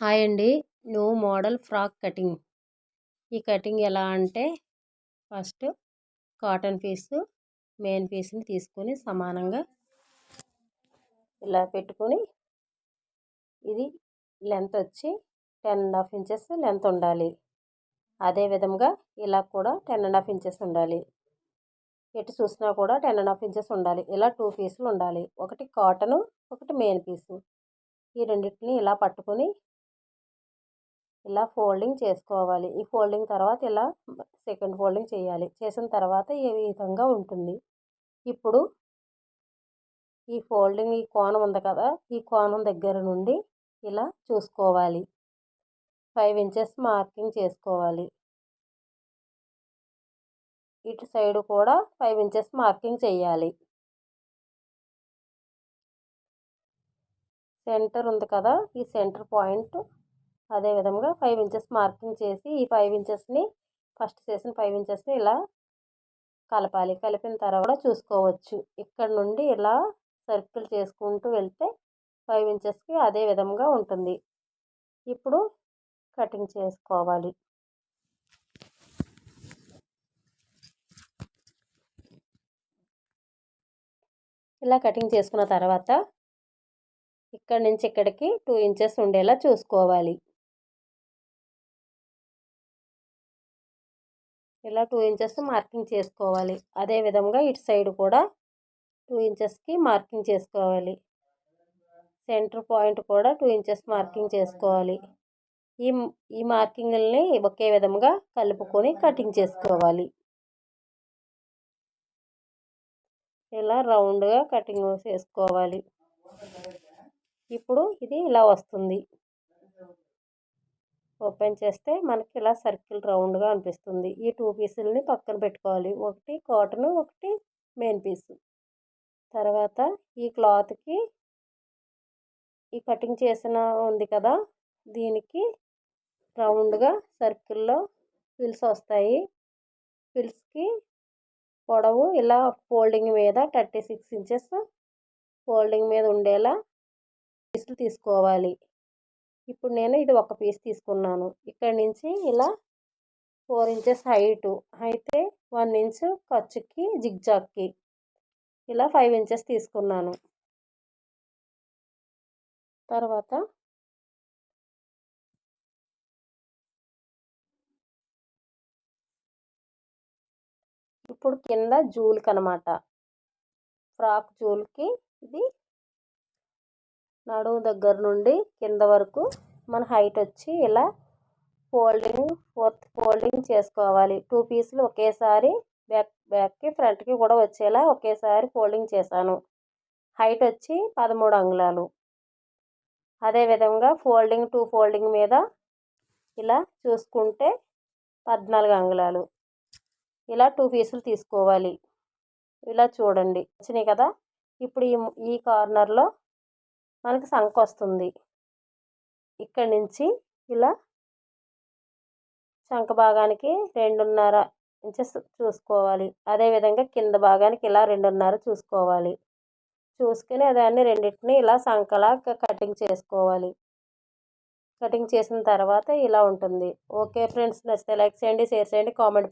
Hi అండి. New model frock cutting. ఈ cutting ఎలా అంటే ఫస్ట్ కాటన్ పీసు మెయిన్ పీస్ని తీసుకొని సమానంగా ఇలా పెట్టుకొని ఇది లెంత్ వచ్చి ten and half inches length ఉండాలి. అదే విధంగా ఇలా కూడా టెన్ అండ్ హాఫ్ ఇంచెస్ ఉండాలి. ఎటు చూసినా కూడా టెన్ అండ్ హాఫ్ ఇంచెస్ ఉండాలి. ఇలా టూ పీసులు ఉండాలి. ఒకటి కాటను ఒకటి మెయిన్ పీసు. ఈ రెండింటిని ఇలా పట్టుకొని ఇలా ఫోల్డింగ్ చేసుకోవాలి. ఈ ఫోల్డింగ్ తర్వాత ఇలా సెకండ్ ఫోల్డింగ్ చేయాలి. చేసిన తర్వాత ఈ విధంగా ఉంటుంది? ఇప్పుడు ఈ ఫోల్డింగ్ ఈ కోణం ఉంది కదా ఈ కోణం దగ్గర నుండి ఇలా చూసుకోవాలి. ఫైవ్ ఇంచెస్ మార్కింగ్ చేసుకోవాలి. ఇటు సైడ్ కూడా ఫైవ్ ఇంచెస్ మార్కింగ్ చేయాలి. సెంటర్ ఉంది కదా ఈ సెంటర్ పాయింట్ అదేవిధంగా ఫైవ్ ఇంచెస్ మార్కింగ్ చేసి ఈ ఫైవ్ ఇంచెస్ని ఫస్ట్ చేసిన ఫైవ్ ఇంచెస్ని ఇలా కలపాలి. కలిపిన తర్వాత చూసుకోవచ్చు. ఇక్కడ నుండి ఇలా సర్కిల్ చేసుకుంటూ వెళ్తే ఫైవ్ ఇంచెస్కి అదే విధంగా ఉంటుంది. ఇప్పుడు కటింగ్ చేసుకోవాలి. ఇలా కటింగ్ చేసుకున్న తర్వాత ఇక్కడ నుంచి ఇక్కడికి టూ ఇంచెస్ ఉండేలా చూసుకోవాలి. ఇలా టూ ఇంచెస్ మార్కింగ్ చేసుకోవాలి. అదే విధంగా ఇటు సైడ్ కూడా టూ ఇంచెస్కి మార్కింగ్ చేసుకోవాలి. సెంటర్ పాయింట్ కూడా టూ ఇంచెస్ మార్కింగ్ చేసుకోవాలి. ఈ ఈ మార్కింగ్ని ఒకే విధంగా కలుపుకొని కటింగ్ చేసుకోవాలి. ఇలా రౌండ్గా కటింగ్ చేసుకోవాలి. ఇప్పుడు ఇది ఇలా వస్తుంది. ఓపెన్ చేస్తే మనకి ఇలా సర్కిల్ రౌండ్గా అనిపిస్తుంది. ఈ టూ పీసులని పక్కన పెట్టుకోవాలి. ఒకటి కాటన్ ఒకటి మెయిన్ పీసు. తర్వాత ఈ క్లాత్కి ఈ కటింగ్ చేసిన ఉంది కదా దీనికి రౌండ్గా సర్కిల్లో ఫిల్స్ వస్తాయి. ఫిల్స్కి పొడవు ఇలా ఫోల్డింగ్ మీద థర్టీ సిక్స్ ఇంచెస్ ఫోల్డింగ్ మీద ఉండేలా పీసులు తీసుకోవాలి. ఇప్పుడు నేను ఇది ఒక పీస్ తీసుకున్నాను. ఇక్కడ నుంచి ఇలా ఫోర్ ఇంచెస్ హైటు. అయితే వన్ ఇంచ్ ఖర్చుకి జిగ్జాగ్కి ఇలా ఫైవ్ ఇంచెస్ తీసుకున్నాను. తర్వాత ఇప్పుడు కింద జూల్కి అనమాట ఫ్రాక్ జూల్కి ఇది నడుము దగ్గర నుండి కింద వరకు మన హైట్ వచ్చి ఇలా ఫోల్డింగ్ ఫోర్త్ ఫోల్డింగ్ చేసుకోవాలి. టూ పీసులు ఒకేసారి బ్యాక్ బ్యాక్కి ఫ్రంట్కి కూడా వచ్చేలా ఒకేసారి ఫోల్డింగ్ చేశాను. హైట్ వచ్చి పదమూడు అంగుళాలు. అదేవిధంగా ఫోల్డింగ్ టూ ఫోల్డింగ్ మీద ఇలా చూసుకుంటే పద్నాలుగు అంగుళాలు. ఇలా టూ పీసులు తీసుకోవాలి. ఇలా చూడండి. వచ్చినాయి కదా? ఇప్పుడు ఈ ఈ కార్నర్లో మనకి సంఖ వస్తుంది ఇక్కడి నుంచి ఇలా శంఖ భాగానికి రెండున్నర ఇంచెస్ చూసుకోవాలి. అదేవిధంగా కింద భాగానికి ఇలా రెండున్నర చూసుకోవాలి. చూసుకుని దాన్ని రెండింటిని ఇలా సంకలా కటింగ్ చేసుకోవాలి. కటింగ్ చేసిన తర్వాత ఇలా ఉంటుంది. ఓకే ఫ్రెండ్స్ నచ్చితే లైక్ చేయండి షేర్ చేయండి కామెంట్